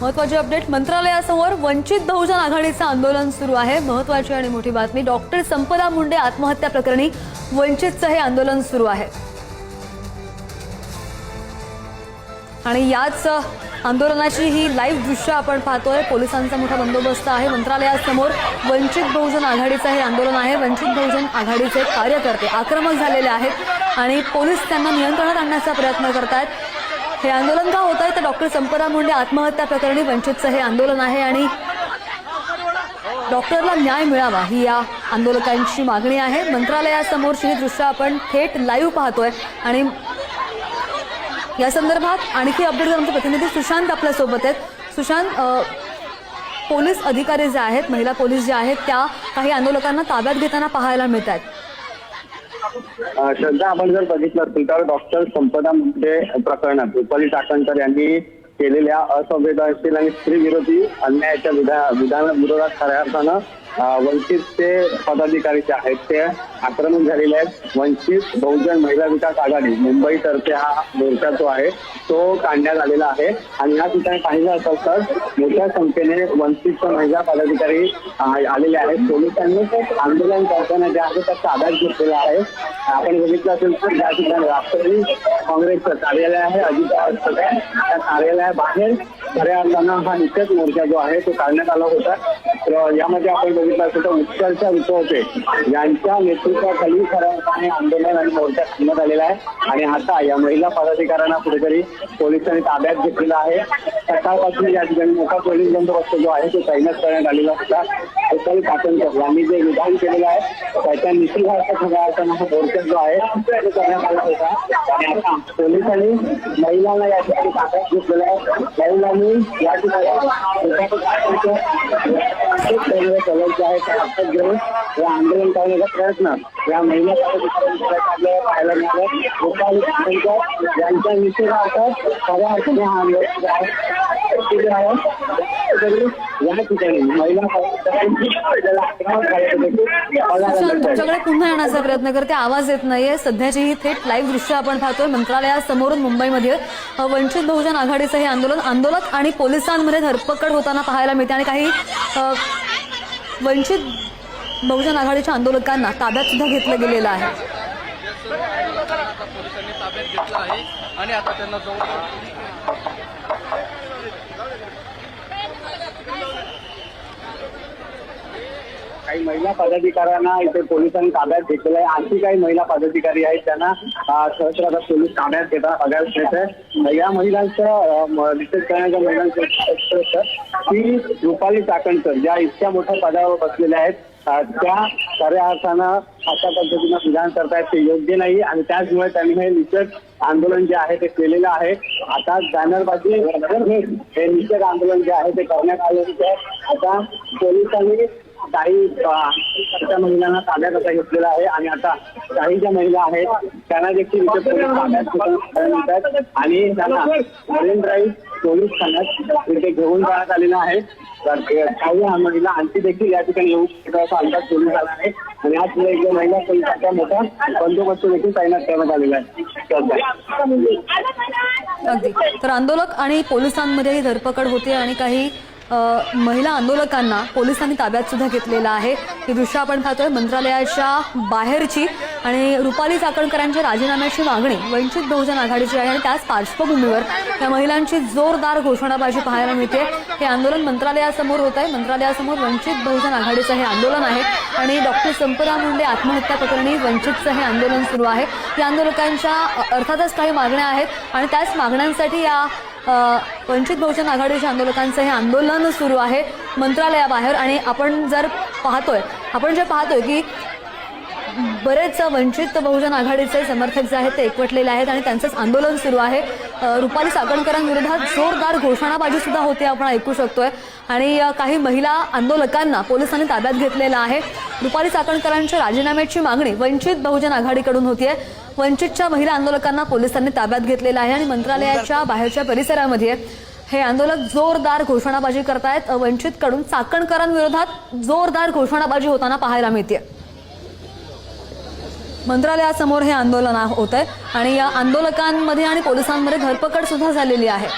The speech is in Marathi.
महत्वाची अपडेट मंत्रालयासमोर वंचित बहुजन आघाडीचं आंदोलन सुरू आहे. महत्वाची आणि मोठी बातमी डॉक्टर संपदा मुंडे आत्महत्या प्रकरणी वंचितचं हे आंदोलन सुरू आहे. आणि याच आंदोलनाची ही लाईव्ह दृश्य आपण पाहतोय. पोलिसांचा मोठा बंदोबस्त आहे. मंत्रालयासमोर वंचित बहुजन आघाडीचं हे आंदोलन आहे. वंचित बहुजन आघाडीचे कार्यकर्ते आक्रमक झालेले आहेत आणि पोलीस त्यांना नियंत्रणात आणण्याचा प्रयत्न करत आहेत हे आंदोलन का होत आहे? तर डॉक्टर संपदा मुंडे आत्महत्या प्रकरणी वंचितचं हे आंदोलन आहे आणि डॉक्टरला न्याय मिळावा ही या आंदोलकांची मागणी आहे. मंत्रालयासमोरची ही दृश्य आपण थेट लाईव्ह पाहतोय आणि या संदर्भात आणखी अपडेट आमचे प्रतिनिधी सुशांत आपल्यासोबत आहेत. सुशांत पोलीस अधिकारी जे आहेत महिला पोलीस जे आहेत त्या काही आंदोलकांना ताब्यात घेताना पाहायला मिळत आहेत श्रद्धा आपण जर बघितलं असेल तर डॉक्टर संपदा मुंडे प्रकरणात रुपाली टाकणकर यांनी केलेल्या असंवेदनशील आणि स्त्री विरोधी अन्यायाच्या विधा विधान विरोधात खऱ्या अर्थानं वंचितचे पदाधिकारी जे आहेत ते आक्रमक झालेले आहेत. वंचित बहुजन महिला विकास आघाडी मुंबईतर्फे हा मोर्चा जो आहे तो काढण्यात आलेला आहे. आणि या ठिकाणी पाहिजे असेल तर मोठ्या संख्येने वंचित महिला पदाधिकारी आलेले आहेत. पोलिसांनी आंदोलन करताना जे आहे त्या ताब्यात घेतलेला आहे. आपण बघितलं असेल तर या ठिकाणी राष्ट्रवादी काँग्रेसचं कार्यालय आहे अजित पवार त्या कार्यालयाबाहेर खऱ्या अर्थानं हा निषेध मोर्चा जो आहे तो काढण्यात आला होता. तर यामध्ये आपण तर उत्कर्ष होते यांच्या नेतृत्वाखाली आंदोलन मोर्चा आणि आता या महिला पदाधिकाऱ्यांना कुठेतरी पोलिसांनी ताब्यात घेतलेला आहे. सकाळपासून या ठिकाणी बंदोबस्त जो आहे तो तैनात करण्यात आलेला होता. यांनी जे विधान निषेधार्थ हा मोर्चा जो आहे तो करण्यात आला होता. कलर आहे हातात घेऊन आंदोलन करण्याचा प्रयत्न या पाहायला मिळालं यांच्या निषेधार्थ खऱ्या अर्थाने हा आंदोलन जे आहे या ठिकाणी महिला तुमच्याकडे पुन्हा येण्याचा प्रयत्न करते. आवाज येत नाहीये. सध्याची ही थेट लाईव्ह दृश्य आपण पाहतोय. मंत्रालयासमोरून मुंबईमध्ये वंचित बहुजन आघाडीचं हे आंदोलन आंदोलक आणि पोलिसांमध्ये धरपकड होताना पाहायला मिळते आणि काही वंचित बहुजन आघाडीच्या आंदोलकांना ताब्यात सुद्धा घेतलं गेलेलं आहे. पोलिसांनी ताब्यात घेतलं आहे आणि आता त्यांना जवळ काही महिला पदाधिकाऱ्यांना इथे पोलिसांनी ताब्यात घेतलेलं आहे. आणखी काही महिला पदाधिकारी आहेत त्यांना अं, सहस्र आता पोलीस ताब्यात घेता बघायला मिळत आहे या महिलांचं अं, करण्याच्या महिलांचं की रुपाली चाकणकर ज्या इतक्या मोठ्या पदावर बसलेल्या आहेत. त्या खऱ्या अर्थानं अशा पद्धतीनं विधान करतायत. ते योग्य नाही आणि त्याचमुळे त्यांनी हे निषेध आंदोलन जे आहे ते केलेलं आहे. आता बॅनरबाजी हे निषेध आंदोलन जे आहे ते करण्यात आलेलं आहे. आता पोलिसांनी काही त्या महिलांना ताब्यात आता घेतलेला आहे आणि आता काही ज्या महिला आहेत त्यांना देखील इथे पोलीस ताब्यात घेऊन आणि त्यांना मरीन ड्राईव्ह पोलीस ठाण्यात इथे घेऊन जाण्यात आलेलं आहे. तर काही हा महिला आणखी देखील या ठिकाणी येऊ शकतो असा अंदाज पोलीस आला आहे आणि आज एक महिला पोलिसांचा मोठा बंदोबस्त देखील तैनात करण्यात आलेला आहे. अगदी. तर आंदोलक आणि पोलिसांमध्येही धरपकड होते आणि काही महिला आंदोलकांना पोलिसांनी ताब्यात सुद्धा घेतलेलं आहे. ही दृश्य आपण पाहतोय. मंत्रालयाच्या बाहेरची आणि रुपाली चाकणकरांच्या राजीनाम्याची मागणी वंचित बहुजन आघाडीची आहे आणि त्याच पार्श्वभूमीवर या महिलांची जोरदार घोषणाबाजी पाहायला मिळते. हे आंदोलन मंत्रालयासमोर होत आहे. मंत्रालयासमोर वंचित बहुजन आघाडीचं हे आंदोलन आहे आणि डॉक्टर संपदा मुंडे आत्महत्या प्रकरणी वंचितचं हे आंदोलन सुरू आहे. या आंदोलकांच्या अर्थातच काही मागण्या आहेत आणि त्याच मागण्यांसाठी या वंचित बहुजन आघाडीच्या आंदोलकांचं हे आंदोलन सुरू आहे मंत्रालयाबाहेर आणि आपण जर पाहतोय आपण जे पाहतोय की बरेच वंचित बहुजन आघाडीचे समर्थक जे आहेत ते एकवटलेले आहेत आणि त्यांचंच आंदोलन सुरू आहे. रुपाली साकणकरांविरोधात जोरदार घोषणाबाजी सुद्धा होते आपण ऐकू शकतोय. आणि काही महिला आंदोलकांना पोलिसांनी ताब्यात घेतलेलं आहे. रुपाली साकणकरांच्या राजीनाम्याची मागणी वंचित बहुजन आघाडीकडून होतीये. वंचितच्या महिला आंदोलकांना पोलिसांनी ताब्यात घेतलेलं आहे आणि मंत्रालयाच्या बाहेरच्या परिसरामध्ये हे आंदोलक जोरदार घोषणाबाजी करतायत. वंचितकडून साकणकरांविरोधात जोरदार घोषणाबाजी होताना पाहायला मिळते मंत्रालयासमोर हे आंदोलन होत आहे आणि या आंदोलकांमध्ये आणि पोलिसांमध्ये धरपकड सुद्धा झालेली आहे.